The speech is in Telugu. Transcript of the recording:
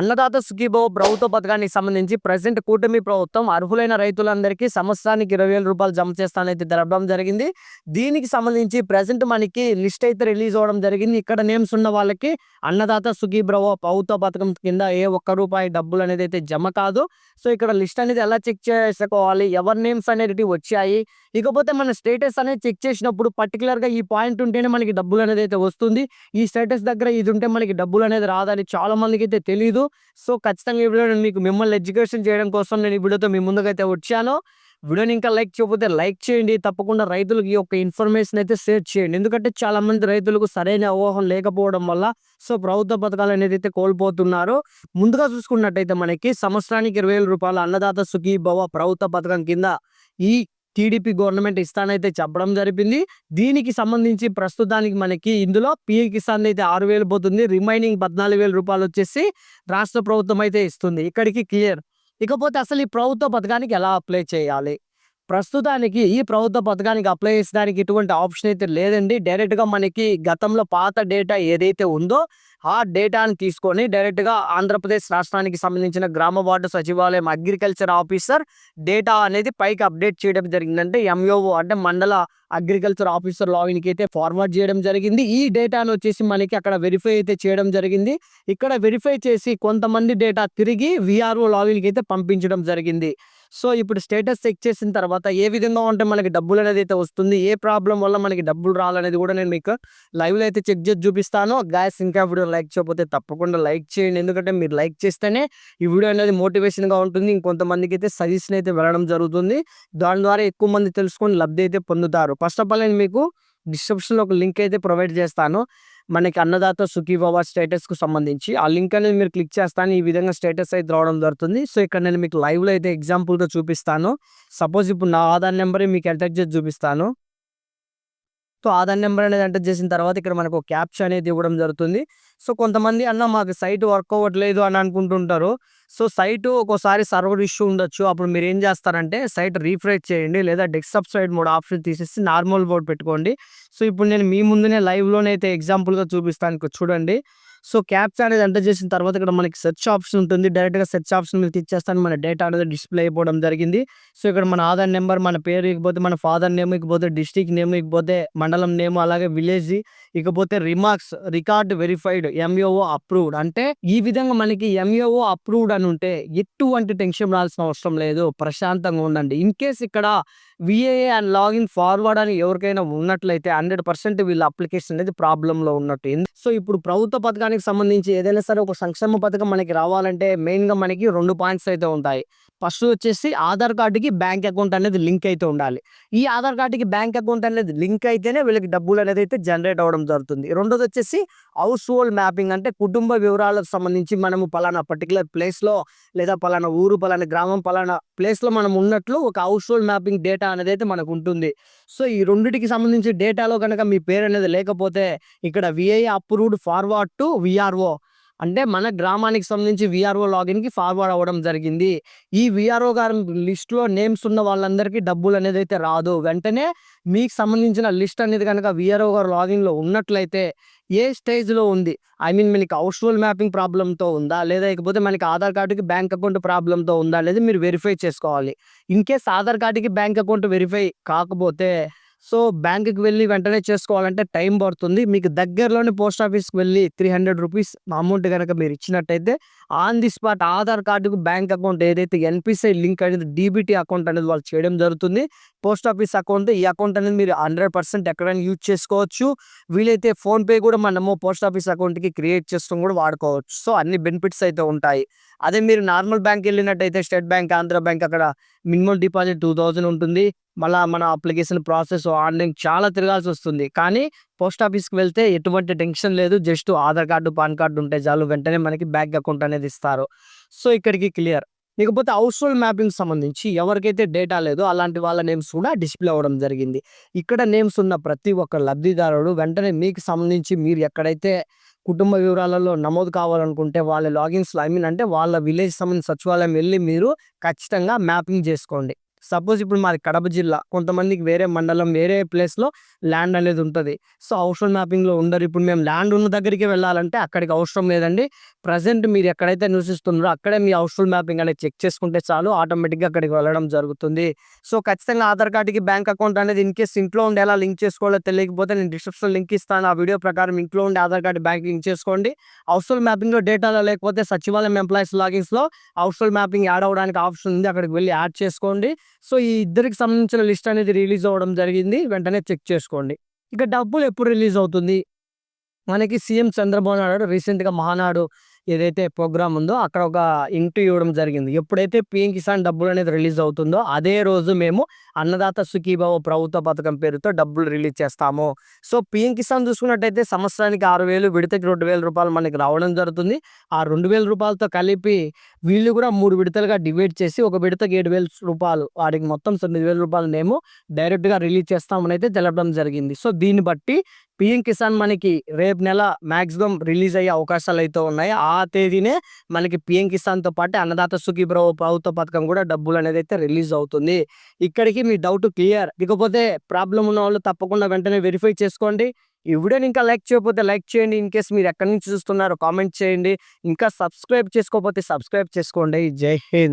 అన్నదాత సుఖీభవ ప్రభుత్వ పథకానికి సంబంధించి ప్రజెంట్ కూటమి ప్రభుత్వం అర్హులైన రైతులందరికీ సంవత్సరానికి ఇరవై వేల రూపాయలు జమ చేస్తానైతే తెలపడం జరిగింది. దీనికి సంబంధించి ప్రజెంట్ మనకి లిస్ట్ అయితే రిలీజ్ అవ్వడం జరిగింది. ఇక్కడ నేమ్స్ ఉన్న వాళ్ళకి అన్నదాత సుఖీభవ ప్రభుత్వ పథకం కింద ఏ ఒక్క రూపాయి డబ్బులు అనేది అయితే జమ కాదు. సో ఇక్కడ లిస్ట్ అనేది ఎలా చెక్ చేసుకోవాలి? ఎవరి నేమ్స్ అనేది వచ్చాయి? ఇకపోతే మన స్టేటస్ అనేది చెక్ చేసినప్పుడు పర్టికులర్గా ఈ పాయింట్ ఉంటేనే మనకి డబ్బులు అనేది అయితే వస్తుంది. ఈ స్టేటస్ దగ్గర ఇది ఉంటే మనకి డబ్బులు అనేది రాదని చాలా మందికి అయితే తెలియదు సో ఖచ్చితంగా ఈ వీడియో నేను మీకు మిమ్మల్ని ఎడ్యుకేషన్ చేయడం కోసం నేను ఈ వీడియోతో మీ ముందుకైతే వచ్చాను. వీడియోని ఇంకా లైక్ చేయకపోతే లైక్ చేయండి. తప్పకుండా రైతులకు ఈ యొక్క ఇన్ఫర్మేషన్ అయితే షేర్ చేయండి. ఎందుకంటే చాలా మంది రైతులకు సరైన అవగాహన లేకపోవడం వల్ల సో ప్రభుత్వ పథకాలు అనేది అయితే కోల్పోతున్నారు. ముందుగా చూసుకున్నట్టయితే మనకి సంవత్సరానికి ఇరవై రూపాయల అన్నదాత సుఖీ భవ ప్రభుత్వ పథకం కింద ఈ టీడీపీ గవర్నమెంట్ ఇస్తానైతే చెప్పడం జరిపింది. దీనికి సంబంధించి ప్రస్తుతానికి మనకి ఇందులో పిఎం కిసాన్ అయితే ఆరు వేలు పోతుంది. రిమైనింగ్ పద్నాలుగు వేల రూపాయలు వచ్చేసి రాష్ట్ర ప్రభుత్వం అయితే ఇస్తుంది. ఇక్కడికి క్లియర్. ఇకపోతే అసలు ఈ ప్రభుత్వ పథకానికి ఎలా అప్లై చేయాలి? ప్రస్తుతానికి ఈ ప్రభుత్వ పథకానికి అప్లై చేసడానికి ఎటువంటి ఆప్షన్ అయితే లేదండి. డైరెక్ట్గా మనకి గతంలో పాత డేటా ఏదైతే ఉందో ఆ డేటాని తీసుకొని డైరెక్ట్గా ఆంధ్రప్రదేశ్ రాష్ట్రానికి సంబంధించిన గ్రామ వార్డు సచివాలయం అగ్రికల్చర్ ఆఫీసర్ డేటా అనేది పైకి అప్డేట్ చేయడం జరిగిందంటే ఎంఓఓ అంటే మండల అగ్రికల్చర్ ఆఫీసర్ లాగిన్కి అయితే ఫార్వర్డ్ చేయడం జరిగింది. ఈ డేటాను వచ్చేసి మనకి అక్కడ వెరిఫై అయితే చేయడం జరిగింది. ఇక్కడ వెరిఫై చేసి కొంతమంది డేటా తిరిగి విఆర్ఓ లాగిన్కి అయితే పంపించడం జరిగింది. సో ఇప్పుడు స్టేటస్ చెక్ చేసిన తర్వాత ఏ విధంగా ఉంటే మనకి డబ్బులు అనేది అయితే వస్తుంది ఏ ప్రాబ్లం వల్ల మనకి డబ్బులు రావాలనేది కూడా నేను మీకు లైవ్లో అయితే చెక్ చేసి చూపిస్తాను. గాయస్ ఇంకా వీడియో లైక్ చేయకపోతే తప్పకుండా లైక్ చేయండి. ఎందుకంటే మీరు లైక్ చేస్తేనే ఈ వీడియో అనేది మోటివేషన్గా ఉంటుంది. ఇంకొంతమందికి అయితే సజెషన్ అయితే వెళ్ళడం జరుగుతుంది. దాని ద్వారా ఎక్కువ మంది తెలుసుకొని లబ్ధి అయితే పొందుతారు. ఫస్ట్ ఆఫ్ ఆల్ నేను మీకు డిస్క్రిప్షన్లో ఒక లింక్ అయితే ప్రొవైడ్ చేస్తాను. మనకి అన్నదాత సుఖీభవ స్టేటస్కు సంబంధించి ఆ లింక్ అనేది మీరు క్లిక్ చేస్తాను ఈ విధంగా స్టేటస్ అయితే రావడం జరుగుతుంది. సో ఇక్కడ నేను మీకు లైవ్లో అయితే ఎగ్జాంపుల్తో చూపిస్తాను. సపోజ్ ఇప్పుడు నా ఆధార్ నెంబర్ మీకు ఎంటర్ చేసి చూపిస్తాను. సో ఆధార్ నెంబర్ అనేది ఎంటర్ చేసిన తర్వాత ఇక్కడ మనకు క్యాప్చ్ అనేది ఇవ్వడం జరుగుతుంది. సో కొంతమంది అన్న మాకు సైట్ వర్క్ అవ్వట్లేదు అని అనుకుంటుంటారు. సో సైట్ ఒక్కోసారి సర్వర్ ఇష్యూ ఉండొచ్చు. అప్పుడు మీరు ఏం చేస్తారంటే సైట్ రీఫ్రెష్ చేయండి లేదా డెస్క్టాప్ సైడ్ మోడ్ ఆప్షన్ తీసేసి నార్మల్ బోర్డ్ పెట్టుకోండి. సో ఇప్పుడు నేను మీ ముందునే లైవ్లోనే అయితే ఎగ్జాంపుల్గా చూపిస్తాను. చూడండి. సో క్యాప్చా అనేది ఎంటర్ చేసిన తర్వాత ఇక్కడ మనకి సెర్చ్ ఆప్షన్ ఉంటుంది. డైరెక్ట్గా సెర్చ్ ఆప్షన్ మీద ఇచ్చేస్తాను మన డేటా అనేది డిస్ప్లే అయిపోవడం జరిగింది. సో ఇక్కడ మన ఆధార్ నెంబర్ మన పేరు ఇకపోతే మన ఫాదర్ నేమ్ ఇకపోతే డిస్టిక్ నేమ్ ఇకపోతే మండలం నేమ్ అలాగే విలేజ్ ఇకపోతే remarks record verified MOO approved అంటే ఈ విధంగా మనకి ఎంఓఓ అప్రూవ్డ్ అని ఉంటే ఎటువంటి టెన్షన్ రావాల్సిన అవసరం లేదు. ప్రశాంతంగా ఉండండి. ఇన్ కేస్ ఇక్కడ విఏఏ అండ్ లాగిన్ ఫార్వర్డ్ అని ఎవరికైనా ఉన్నట్లయితే హండ్రెడ్ పర్సెంట్ వీళ్ళ అప్లికేషన్ అనేది ప్రాబ్లంలో ఉన్నట్టు. సో ఇప్పుడు ప్రభుత్వ పథకానికి సంబంధించి ఏదైనా సరే ఒక సంక్షేమ పథకం మనకి రావాలంటే మెయిన్గా మనకి రెండు పాయింట్స్ అయితే ఉంటాయి. ఫస్ట్ వచ్చేసి ఆధార్ కార్డుకి బ్యాంక్ అకౌంట్ అనేది లింక్ అయితే ఉండాలి. ఈ ఆధార్ కార్డుకి బ్యాంక్ అకౌంట్ అనేది లింక్ అయితేనే వీళ్ళకి డబ్బులు అనేది అయితే జనరేట్ అవ్వడం జరుగుతుంది. రెండోది వచ్చేసి హౌస్ హోల్డ్ మ్యాపింగ్ అంటే కుటుంబ వివరాలకు సంబంధించి మనము పలానా పర్టికులర్ ప్లేస్లో లేదా పలానా ఊరు పలానా గ్రామం పలానా ప్లేస్లో మనం ఉన్నట్లు ఒక హౌస్ హోల్డ్ మ్యాపింగ్ డేటా అనేది అయితే మనకు ఉంటుంది. సో ఈ రెండింటికి సంబంధించి డేటాలో కనుక మీ పేరు అనేది లేకపోతే ఇక్కడ VI approved forward to VRO అంటే మన గ్రామానికి సంబంధించి విఆర్ఓ లాగిన్కి ఫార్వర్డ్ అవ్వడం జరిగింది. ఈ విఆర్ఓ గారి లిస్ట్లో నేమ్స్ ఉన్న వాళ్ళందరికీ డబ్బులు అనేది అయితే రాదు. వెంటనే మీకు సంబంధించిన లిస్ట్ అనేది కనుక విఆర్ఓ గారు లాగిన్లో ఉన్నట్లయితే ఏ స్టేజ్లో ఉంది? ఐ మీన్ మనకి హౌస్ మ్యాపింగ్ ప్రాబ్లంతో ఉందా? లేదా ఇకపోతే మనకి ఆధార్ కార్డుకి బ్యాంక్ అకౌంట్ ప్రాబ్లంతో ఉందా? అనేది మీరు వెరిఫై చేసుకోవాలి. ఇన్ కేస్ ఆధార్ కార్డుకి బ్యాంక్ అకౌంట్ వెరిఫై కాకపోతే సో బ్యాంకుకి వెళ్ళి వెంటనే చేసుకోవాలంటే టైం పడుతుంది. మీకు దగ్గరలోని పోస్ట్ ఆఫీస్కి వెళ్ళి త్రీ హండ్రెడ్ రూపీస్ అమౌంట్ కనుక మీరు ఇచ్చినట్టయితే ఆన్ ది స్పాట్ ఆధార్ కార్డుకు బ్యాంక్ అకౌంట్ ఏదైతే ఎన్పిసిఐ లింక్ అనేది డీబీటీ అకౌంట్ అనేది వాళ్ళు చేయడం జరుగుతుంది. పోస్ట్ ఆఫీస్ అకౌంట్ ఈ అకౌంట్ అనేది మీరు హండ్రెడ్ పర్సెంట్ ఎక్కడైనా యూజ్ చేసుకోవచ్చు. వీలైతే ఫోన్పే కూడా మనము పోస్ట్ ఆఫీస్ అకౌంట్కి క్రియేట్ చేసుకొని కూడా వాడుకోవచ్చు. సో అన్ని బెనిఫిట్స్ అయితే ఉంటాయి. అదే మీరు నార్మల్ బ్యాంక్ వెళ్ళినట్టయితే స్టేట్ బ్యాంక్ ఆంధ్ర బ్యాంక్ అక్కడ మినిమం డిపాజిట్ టూ థౌజండ్ ఉంటుంది. మళ్ళీ మన అప్లికేషన్ ప్రాసెస్ ఆన్లైన్ చాలా తిరగాల్సి వస్తుంది. కానీ పోస్ట్ ఆఫీస్కి వెళ్తే ఎటువంటి టెన్షన్ లేదు. Just Aadhaar card PAN card ఉంటే చాలు. వెంటనే మనకి బ్యాంక్ అకౌంట్ అనేది ఇస్తారు. సో ఇక్కడికి క్లియర్. ఇకపోతే హౌస్ హోల్డ్ మ్యాపింగ్ సంబంధించి ఎవరికైతే డేటా లేదో అలాంటి వాళ్ళ నేమ్స్ కూడా డిస్ప్లే అవ్వడం జరిగింది. ఇక్కడ నేమ్స్ ఉన్న ప్రతి ఒక్క లబ్ధిదారుడు వెంటనే మీకు సంబంధించి మీరు ఎక్కడైతే కుటుంబ వివరాలలో నమోదు కావాలనుకుంటే వాళ్ళ లాగిన్స్ ఐ మీన్ అంటే వాళ్ళ విలేజ్ సంబంధించి సచివాలయం వెళ్ళి మీరు ఖచ్చితంగా మ్యాపింగ్ చేసుకోండి. సపోజ్ ఇప్పుడు మాది కడప జిల్లా కొంతమందికి వేరే మండలం వేరే ప్లేస్లో ల్యాండ్ అనేది ఉంటుంది. సో అవసరం మ్యాపింగ్లో ఉండరు. ఇప్పుడు మేము ల్యాండ్ ఉన్న దగ్గరికి వెళ్ళాలంటే అక్కడికి అవసరం లేదండి. ప్రజెంట్ మీరు ఎక్కడైతే నివసిస్తున్నారో అక్కడే మీ హౌస్ఫుల్ మ్యాపింగ్ అనేది చెక్ చేసుకుంటే చాలు ఆటోమేటిక్గా అక్కడికి వెళ్ళడం జరుగుతుంది. సో ఖచ్చితంగా ఆధార్ కార్డుకి బ్యాంక్ అకౌంట్ అనేది ఇన్ కేస్ ఇంట్లో ఉండి ఎలా లింక్ చేసుకోవాలో తెలియకపోతే నేను డిస్క్రిప్షన్ లింక్ ఇస్తాను. ఆ వీడియో ప్రకారం ఇంట్లో ఉండి ఆధార్ కార్డు బ్యాంక్ లింక్ చేసుకోండి. హౌస్ఫుల్ మ్యాపింగ్లో డేటాలో లేకపోతే సచివాలయం ఎంప్లాయీస్ లాగిన్స్లో హౌస్ఫుల్ మ్యాపింగ్ యాడ్ అవడానికి ఆప్షన్ ఉంది. అక్కడికి వెళ్ళి యాడ్ చేసుకోండి. సో ఈ ఇద్దరికి సంబంధించిన లిస్ట్ అనేది రిలీజ్ అవ్వడం జరిగింది. వెంటనే చెక్ చేసుకోండి. ఇక డబ్బులు ఎప్పుడు రిలీజ్ అవుతుంది? మనకి సీఎం చంద్రబాబు నాయుడు రీసెంట్గా మహానాడు ఏదైతే ప్రోగ్రామ్ ఉందో అక్కడ ఒక ఇంటర్వ్యూ ఇవ్వడం జరిగింది. ఎప్పుడైతే పిఎం కిసాన్ డబ్బులు అనేది రిలీజ్ అవుతుందో అదే రోజు మేము అన్నదాత సుఖీభావ ప్రభుత్వ పథకం పేరుతో డబ్బులు రిలీజ్ చేస్తాము. సో పిఎం కిసాన్ చూసుకున్నట్టయితే సంవత్సరానికి ఆరు వేలు విడతకి రెండు వేల రూపాయలు మనకి రావడం జరుగుతుంది. ఆ రెండు వేల రూపాయలతో కలిపి వీళ్ళు కూడా మూడు విడతలుగా డివైడ్ చేసి ఒక విడతకి ఏడు వేల రూపాయలు వాడికి మొత్తం తొమ్మిది వేల రూపాయలు మేము డైరెక్ట్గా రిలీజ్ చేస్తామని అయితే తెలపడం జరిగింది. సో దీన్ని బట్టి పిఎం కిసాన్ మనకి రేపు నెల మ్యాక్సిమం రిలీజ్ అయ్యే అవకాశాలు అయితే ఉన్నాయి. ఆ తేదీనే మనకి పిఎం కిసాన్తో పాటు అన్నదాత సుఖీ ప్రభుత్వ పథకం కూడా డబ్బులు అనేది అయితే రిలీజ్ అవుతుంది. ఇక్కడికి మీ డౌట్ క్లియర్. ఇకపోతే ప్రాబ్లం ఉన్న వాళ్ళు తప్పకుండా వెంటనే వెరిఫై చేసుకోండి. ఈ వీడియోని ఇంకా లైక్ చేయకపోతే లైక్ చేయండి. ఇన్ కేస్ మీరు ఎక్కడి నుంచి చూస్తున్నారో కామెంట్ చేయండి. ఇంకా సబ్స్క్రైబ్ చేసుకోకపోతే సబ్స్క్రైబ్ చేసుకోండి. జై హింద్.